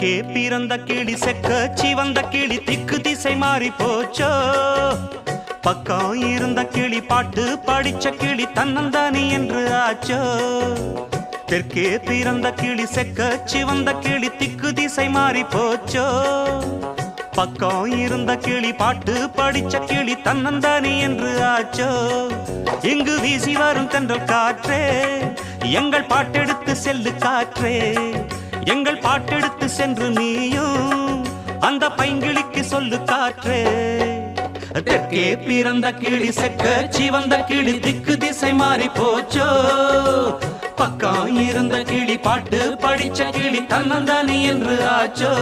K பிறந்த கிளி செக்க சிவந்த கிளி திக்கு திசை மாறி போச்சோ? பக்கம் இருந்த கிளி பாட்டு படிச்ச கிளி தன்னந்தானி என்று ஆச்சோ? தெற்கே பிறந்த கிளி செக்க சிவந்த கிளி திக்கு திசை மாறி போச்சோ? பக்கம் இருந்த கிளி பாட்டு படிச்ச கிளி தன்னந்தானி என்று ஆச்சோ? இங்கு வீசி வரும் தென்றல் காற்றே எங்கள் பாட்டெடுத்து செல்லு காற்றே. எங்கள் பாட்டெடுத்து சென்று நீயும் அந்த பைங்கிழிக்கு சொல்லு காற்றே. தெற்கே பிறந்த கிளி செக்க சிவந்த கிளி திக்கு திசை மாறி போச்சோ. பக்கம் இருந்த கிளி பாட்டு படிச்ச கிளி தன்னந்தானி என்று ஆச்சோ.